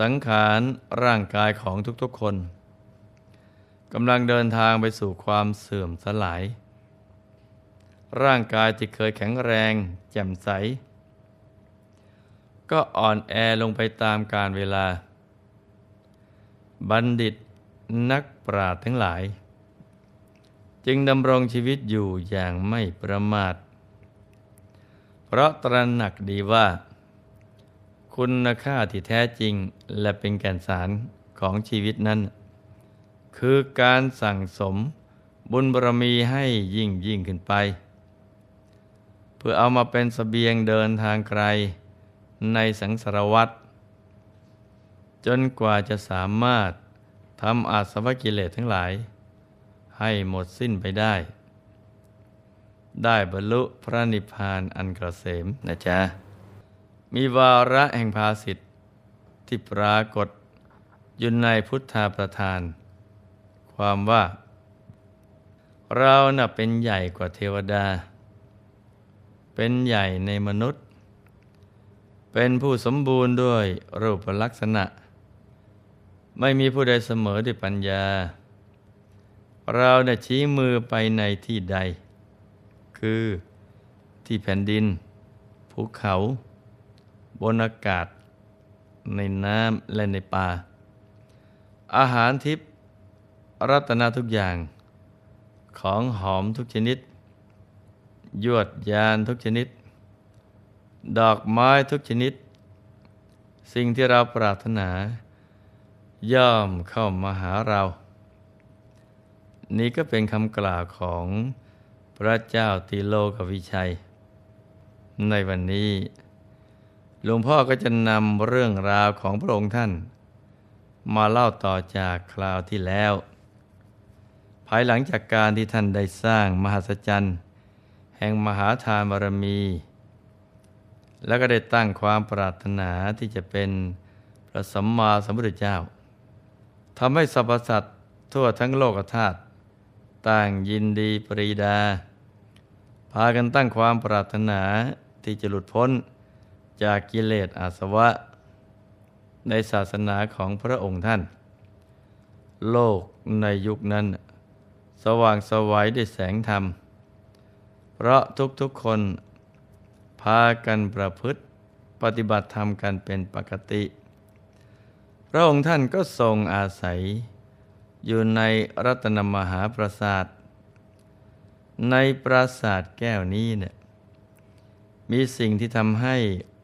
สังขารร่างกายของทุกๆคนกำลังเดินทางไปสู่ความเสื่อมสลาย ร่างกายที่เคยแข็งแรง แจ่มใส ก็อ่อนแอลงไปตามกาลเวลา บัณฑิตนักปราชญ์ทั้งหลาย จึงดำรงชีวิตอยู่อย่างไม่ประมาท เพราะตระหนักดีว่า คุณค่าที่แท้จริงและเป็นแก่นสารของชีวิตนั้น คือการสั่งสมบุญบารมีให้ยิ่งยิ่งขึ้นไป เพื่อเอามาเป็นสเสบียงเดินทางไกลในสังสารวัตรจนกว่าจะสามารถทำอาสวะกิเลสทั้งหลาย ให้หมดสิ้นไปได้ ได้บรรลุพระนิพพานอันกระเสมนะจ๊ะ มีวาระแห่งภาสิทธิ์ที่ปรากฏอยู่ในพุทธาประธาน ความว่า เราน่ะเป็นใหญ่กว่าเทวดา เป็นใหญ่ในมนุษย์ เป็นผู้สมบูรณ์ด้วยรูปลักษณะ ไม่มีผู้ใดเสมอด้วยปัญญา เราเนี่ยชี้มือไปในที่ใด คือที่แผ่นดิน ภูเขา นอากาศ ในน้ำและในป่า อาหารทิพย์รัตนาทุกอย่าง ของหอมทุกชนิด ยวดยานทุกชนิด ดอกไม้ทุกชนิด สิ่งที่เราปรารถนา ย่อมเข้ามาหาเรา นี่ก็เป็นคำกล่าวของพระเจ้าติโลกวิชัย ในวันนี้ หลวงพ่อก็จะนำเรื่องราวของพระองค์ท่าน มาเล่าต่อจากคราวที่แล้ว ภายหลังจากการที่ท่านได้สร้างมหัศจรรย์ แห่งมหาทานบารมี แล้วก็ได้ตั้งความปรารถนาที่จะเป็นพระสัมมาสัมพุทธเจ้าทำให้สรรพสัตว์ทั่วทั้งโลกธาตุต่างยินดีปรีดา พากันตั้งความปรารถนาที่จะหลุดพ้น จากกิเลสอาสวะ ในศาสนาของพระองค์ท่าน โลกในยุคนั้น สว่างสวัยด้วยแสงธรรม เพราะทุกๆคน พากันประพฤติปฏิบัติธรรมกันเป็นปกติ พระองค์ท่านก็ทรงอาศัย อยู่ในรัตนมหาปราสาท ในปราสาทแก้วนี้เนี่ย มีสิ่งที่ทำให้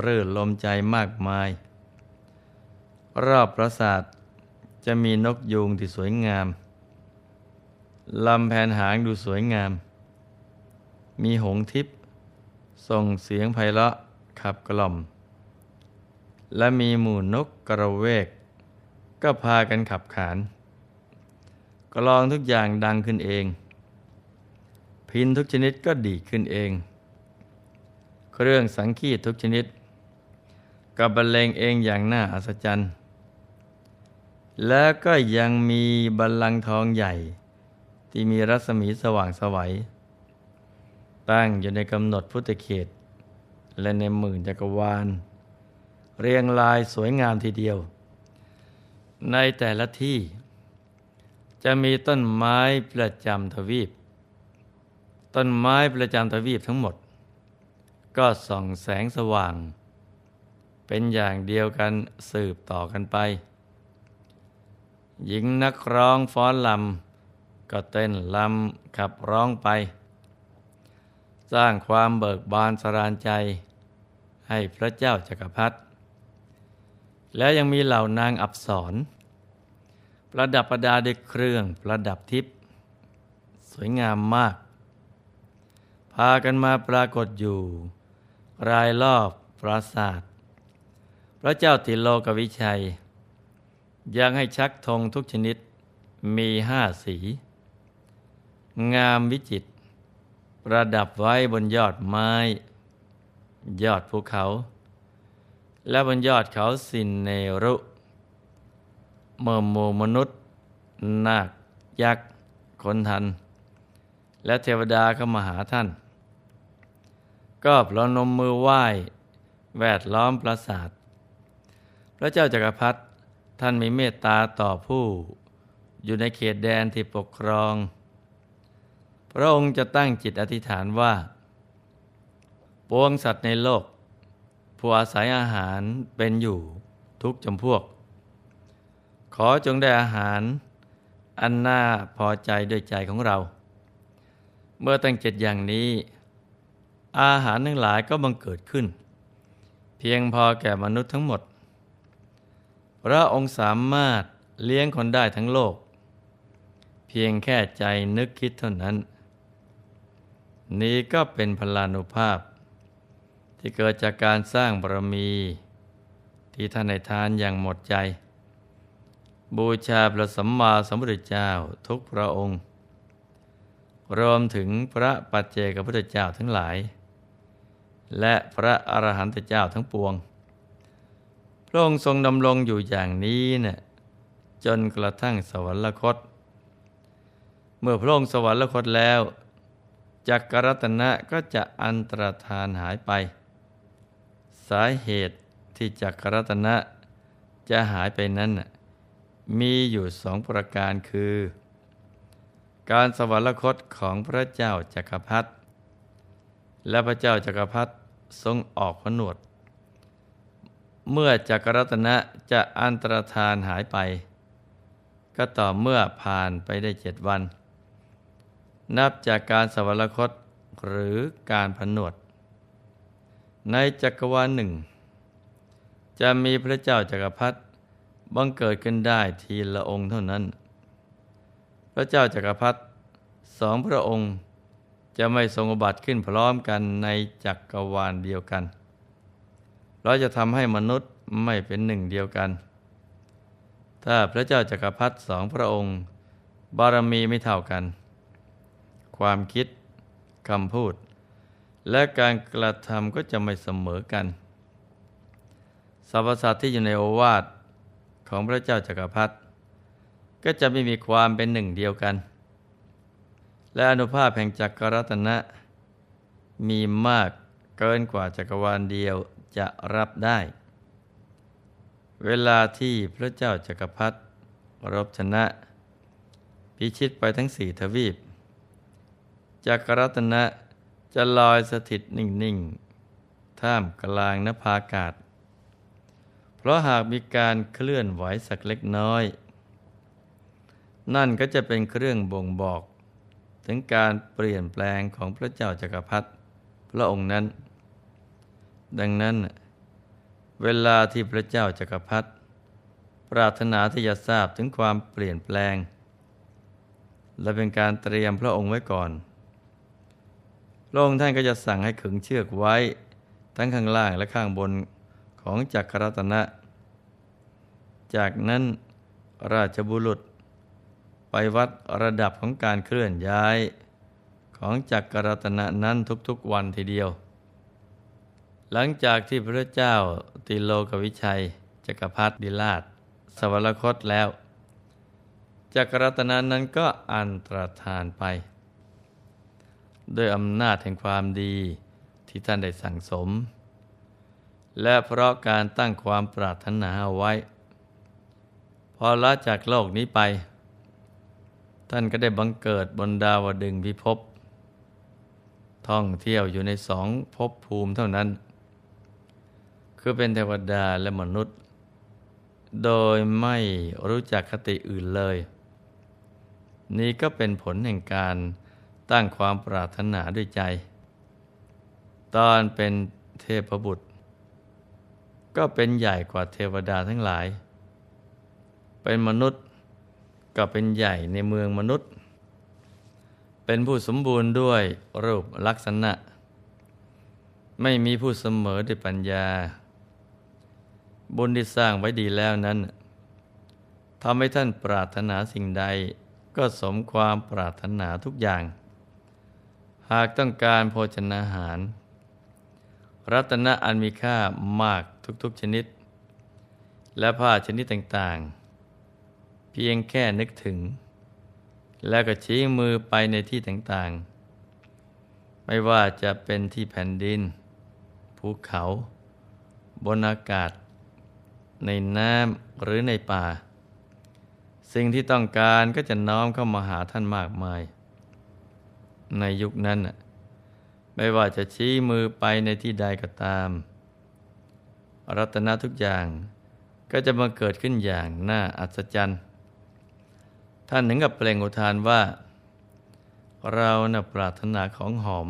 เรื่นลมใจมากมาย รอบปราสาทจะมีนกยูงที่สวยงาม ลำแผนหางดูสวยงาม มีหงทิพย์ส่งเสียงไพเราะขับกล่อม และมีหมู่นกกระเวก ก็พากันขับขาน กลองทุกอย่างดังขึ้นเอง พินทุกชนิดก็ดีขึ้นเอง เครื่องสังคีตทุกชนิด กับบรรเลงเองอย่างน่าอัศจรรย์ แล้วก็ยังมีบัลลังก์ทองใหญ่ ที่มีรัศมีสว่างสวัย ตั้งอยู่ในกำหนดพุทธเขต และในหมื่นจักรวาล เรียงรายสวยงามทีเดียว ในแต่ละที่ จะมีต้นไม้ประจำทวีป ต้นไม้ประจำทวีปทั้งหมด ก็ส่องแสงสว่าง เป็นอย่างเดียวกันสืบต่อกันไป หญิงนักร้องฟ้อนลำก็เต้นลำขับร้องไป สร้างความเบิกบานสรานใจ ให้พระเจ้าจักรพรรดิแล้วยังมีเหล่านางอับสรประดับประดาด้วยเครื่องประดับทิพย์สวยงามมาก พากันมาปรากฏอยู่ รายรอบปราสาท พระเจ้าติโลกวิชัย ยังให้ชักธงทุกชนิดมีห้าสี งามวิจิต ประดับไว้บนยอดไม้ ยอดภูเขา และบนยอดเขาสินเนรุเมื่อมูมนุษย์ นาคยักษ์คนทัน และเทวดาเข้ามาหาท่าน ก็พลนมมือไหว้ แวดล้อมปราสาท พระเจ้าจักรพรรดิท่านมีเมตตาต่อผู้ อยู่ในเขตแดนที่ปกครอง พระองค์จะตั้งจิตอธิษฐานว่า ปวงสัตว์ในโลก ผู้อาศัยอาหารเป็นอยู่ทุกจำพวก ขอจงได้อาหารอันน่าพอใจด้วยใจของเรา เมื่อตั้งจิตอย่างนี้ อาหารทั้งหลายก็บังเกิดขึ้น เพียงพอแก่มนุษย์ทั้งหมด พระองค์สามารถเลี้ยงคนได้ทั้งโลก เพียงแค่ใจนึกคิดเท่านั้น นี้ก็เป็นพลานุภาพ ที่เกิดจากการสร้างบารมี ที่ท่านในทานอย่างหมดใจ บูชาพระสัมมาสัมพุทธเจ้าทุกพระองค์ รวมถึงพระปัจเจกพุทธเจ้าทั้งหลาย และพระอรหันตเจ้าทั้งปวง พระองค์ทรงดำรงอยู่อย่างนี้เนะ่ยจนกระทั่งสวรรคต เมื่อพระองค์สวรรคตแล้วจักรรัตนะก็จะอันตรธานหายไป สาเหตุที่จักรรัตนะจะหายไปนั้นมีอยู่สองประการคือ การสวรรคตของพระเจ้าจักรพรรดิและพระเจ้าจักรพรรดิ ทรงออกผนวด เมื่อจักรรัตนะจะอันตรธานหายไป ก็ต่อเมื่อผ่านไปได้เจ็ดวัน นับจากการสวรรคตหรือการผนวด ในจักรวาลหนึ่ง จะมีพระเจ้าจักรพรรดิบังเกิดขึ้นได้ทีละองค์เท่านั้น พระเจ้าจักรพรรดิสองพระองค์ จะไม่ทรงอุบัติขึ้นพร้อมกันในจักรวาลเดียวกัน เราจะทำให้มนุษย์ไม่เป็นหนึ่งเดียวกัน ถ้าพระเจ้าจักรพรรดิสองพระองค์ บารมีไม่เท่ากัน ความคิดคำพูด และการกระทำก็จะไม่เสมอกันสรรพสัตว์ที่อยู่ในโอวาทของพระเจ้าจักรพรรดิก็จะไม่มีความเป็นหนึ่งเดียวกัน และอนุภาพแห่งจักรรัตนะ มีมากเกินกว่าจักรวาลเดียวจะรับได้ เวลาที่พระเจ้าจักรพรรดิรบชนะ พิชิตไปทั้งสี่ทวีป จักรรัตนะจะลอยสถิตนิ่ง ๆ ท่ามกลางนภาอากาศ เพราะหากมีการเคลื่อนไหวสักเล็กน้อย นั่นก็จะเป็นเครื่องบ่งบอก ถึงการเปลี่ยนแปลงของพระเจ้าจักรพรรดิพระองค์นั้น ดังนั้น เวลาที่พระเจ้าจักรพรรดิปรารถนาที่จะทราบถึงความเปลี่ยนแปลง และเป็นการเตรียมพระองค์ไว้ก่อน พระองค์ท่านก็จะสั่งให้ขึงเชือกไว้ ทั้งข้างล่างและข้างบนของจักรรัตนะ จากนั้นราชบุรุษ ไปวัดระดับของการเคลื่อนย้ายของจักรรัตนะนั้นทุกๆวันทีเดียว หลังจากที่พระเจ้าติโลกวิชัย จักรพรรดิราช สวรรคตแล้ว จักรรัตนะนั้นก็อันตรธานไป ด้วยอำนาจแห่งความดีที่ท่านได้สั่งสม และเพราะการตั้งความปรารถนาเอาไว้ พอละจากโลกนี้ไป ท่านก็ได้บังเกิดบนดาวดึงพิภพท่องเที่ยวอยู่ในสองภพภูมิเท่านั้น คือเป็นเทวดาและมนุษย์ โดยไม่รู้จักคติอื่นเลย นี่ก็เป็นผลแห่งการตั้งความปรารถนาด้วยใจ ตอนเป็นเทพบุตร ก็เป็นใหญ่กว่าเทวดาทั้งหลาย เป็นมนุษย์ ก็เป็นใหญ่ในเมืองมนุษย์ เป็นผู้สมบูรณ์ด้วยรูปลักษณะ ไม่มีผู้เสมอด้วยปัญญา บุญที่สร้างไว้ดีแล้วนั้นทำให้ท่านปรารถนาสิ่งใด ก็สมความปรารถนาทุกอย่าง หากต้องการโภชนาหาร รัตนะอันมีค่ามากทุกๆชนิด และผ้าชนิดต่างๆ เพียงแค่นึกถึง แล้วก็ชี้มือไปในที่ต่างๆ ไม่ว่าจะเป็นที่แผ่นดิน ภูเขา บนอากาศ ในน้ำหรือในป่า สิ่งที่ต้องการก็จะน้อมเข้ามาหาท่านมากมาย ในยุคนั้นไม่ว่าจะชี้มือไปในที่ใดก็ตาม รัตนะทุกอย่างก็จะมาเกิดขึ้นอย่างน่าอัศจรรย์ ท่านถึงกับเปล่งอุทานว่า เราน่ะปรารถนาของหอม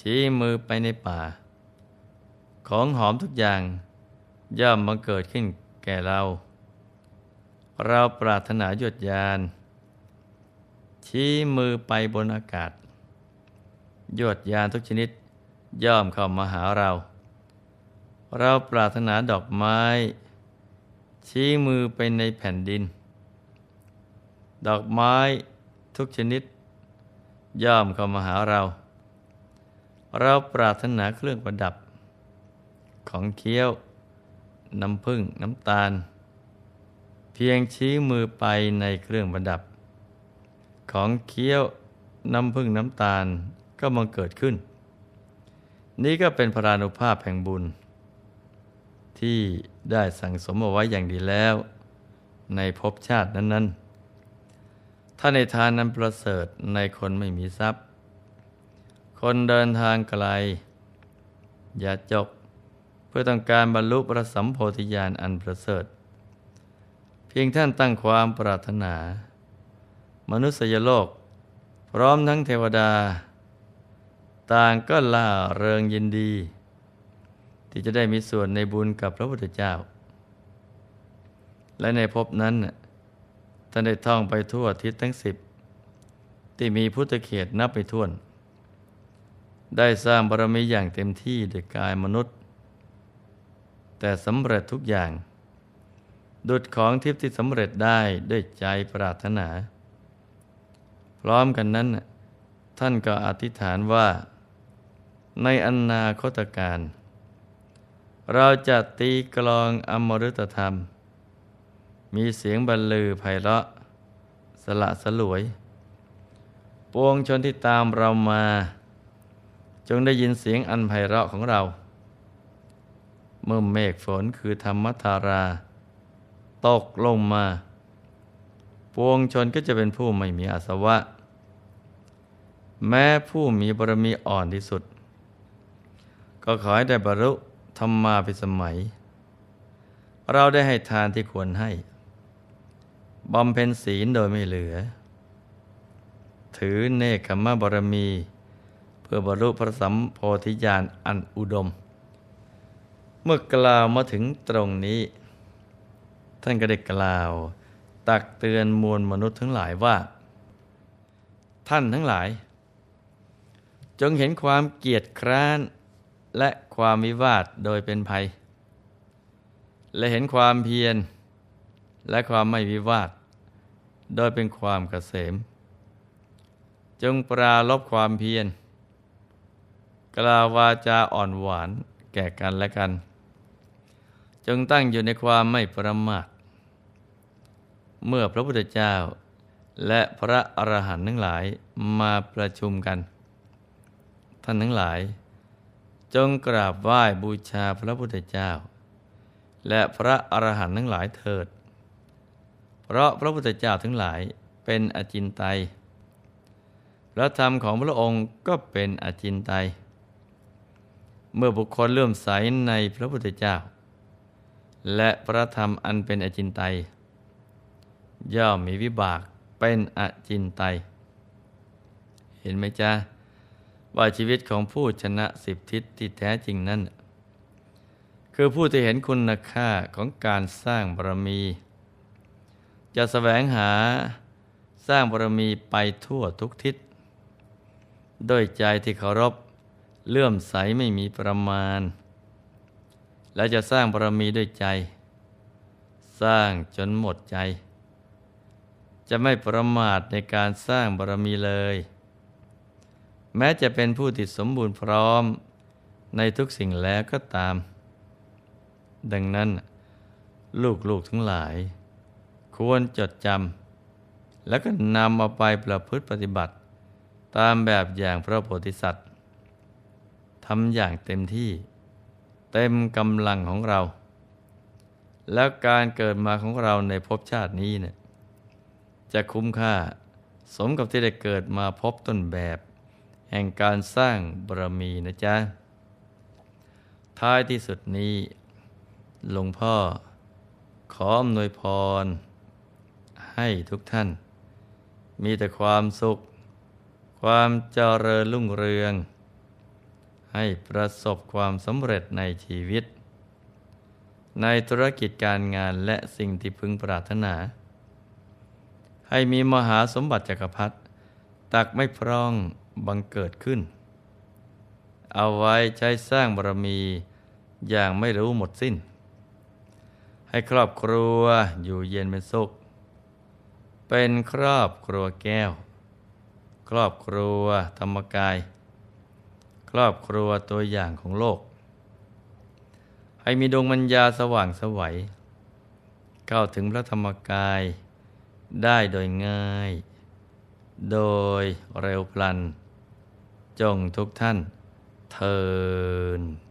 ชี้มือไปในป่า ของหอมทุกอย่างย่อมมาเกิดขึ้นแก่เรา เราปรารถนาหยดยาน ชี้มือไปบนอากาศหยดยานทุกชนิดย่อมเข้ามาหาเรา เราปรารถนาดอกไม้ ชี้มือไปในแผ่นดิน ดอกไม้ทุกชนิด ย่อมเข้ามาหาเรา เราปรารถนาเครื่องประดับ ของเคี้ยว น้ำผึ้งน้ำตาล เพียงชี้มือไปในเครื่องประดับ ของเคี้ยว น้ำผึ้งน้ำตาลก็มังเกิดขึ้น นี่ก็เป็นพรานุภาพแห่งบุญ ที่ได้สั่งสมเอาไว้อย่างดีแล้ว ในภพชาตินั้น ๆ ถ้าในทานนั้นประเสริฐในคนไม่มีทรัพย์ คนเดินทางไกล อย่าจก เพื่อต้องการบรรลุพระสัมโพธิญาณอันประเสริฐ เพียงท่านตั้งความปรารถนา มนุษยโลก พร้อมทั้งเทวดา ต่างก็ล่าเริงยินดี ที่จะได้มีส่วนในบุญกับพระพุทธเจ้า และในภพนั้น ท่านได้ท่องไปทั่วทิศทั้งสิบที่มีพุทธเขตนับไปท่วน ได้สร้างบารมีอย่างเต็มที่ด้วยกายมนุษย์ แต่สำเร็จทุกอย่าง ดุดของทิพย์ที่สำเร็จได้ด้วยใจปรารถนา พร้อมกันนั้น ท่านก็อธิษฐานว่า ในอนาคตการ เราจะตีกลองอมฤตธรรม มีเสียงบรรลือไพเราะสละสลวย ปวงชนที่ตามเรามา จงได้ยินเสียงอันไพเราะของเรา เมื่อเมฆฝนคือธรรมธารา ตกลงมา ปวงชนก็จะเป็นผู้ไม่มีอาสวะ แม้ผู้มีบารมีอ่อนที่สุด ก็ขอให้ได้บรรลุธรรมาภิสมัย เราได้ให้ทานที่ควรให้ บำเพ็ญศีลโดยไม่เหลือ ถือเนคขมบารมี เพื่อบรรลุพระสัมโพธิญาณอันอุดม เมื่อกล่าวมาถึงตรงนี้ ท่านก็ได้กล่าว ตักเตือนมวลมนุษย์ทั้งหลายว่า ท่านทั้งหลาย จงเห็นความเกียจคร้านและความวิวาทโดยเป็นภัย และเห็นความเพียร และความไม่วิวาท โดยเป็นความเกษม จงปราลบความเพียร กล่าววาจาอ่อนหวานแก่กันและกัน จงตั้งอยู่ในความไม่ประมาท เมื่อพระพุทธเจ้า และพระอรหันต์ทั้งหลายมาประชุมกัน ท่านทั้งหลาย จงกราบไหว้บูชาพระพุทธเจ้าและพระอรหันต์ทั้งหลายเถิด เพราะพระพุทธเจ้าทั้งหลายเป็นอจินไตยพระธรรมของพระองค์ก็เป็นอจินไตยเมื่อบุคคลเลื่อมใสในพระพุทธเจ้า และพระธรรมอันเป็นอจินไตยย่อมมีวิบากเป็นอจินไตยเห็นไหมจ๊ะว่าชีวิตของผู้ชนะสิบทิศที่แท้จริงนั้น คือผู้ที่เห็นคุณค่าของการสร้างบารมี จะสแสวงหาสร้างบารมีไปทั่วทุกทิศด้วยใจที่เคารพเลื่อมใสไม่มีประมาณ และจะสร้างบารมีด้วยใจ สร้างจนหมดใจ จะไม่ประมาทในการสร้างบารมีเลย แม้จะเป็นผู้ที่สมบูรณ์พร้อมในทุกสิ่งแล้วก็ตาม ดังนั้น ลูกๆทั้งหลาย ควรจดจำแล้วก็นำเอาไปประพฤติปฏิบัติ ตามแบบอย่างพระโพธิสัตว์ทำอย่างเต็มที่ เต็มกำลังของเรา แล้วการเกิดมาของเราในภพชาตินี้เนี่ยจะคุ้มค่าสมกับที่ได้เกิดมาพบต้นแบบ แห่งการสร้างบารมีนะจ๊ะ ท้ายที่สุดนี้ หลวงพ่อขออำนวยพร ให้ทุกท่าน มีแต่ความสุข ความเจริญรุ่งเรือง ให้ประสบความสำเร็จในชีวิต ในธุรกิจการงานและสิ่งที่พึงปรารถนา ให้มีมหาสมบัติจักรพรรดิตักไม่พร่องบังเกิดขึ้น เอาไว้ใช้สร้างบารมีอย่างไม่รู้หมดสิ้น ให้ครอบครัวอยู่เย็นเป็นสุข เป็นครอบครัวแก้ว ครอบครัวธรรมกาย ครอบครัวตัวอย่างของโลก ให้มีดวงมัญญาสว่างสวัยเข้าถึงพระธรรมกายได้โดยง่าย โดยเร็วพลัน จงทุกท่านเทิน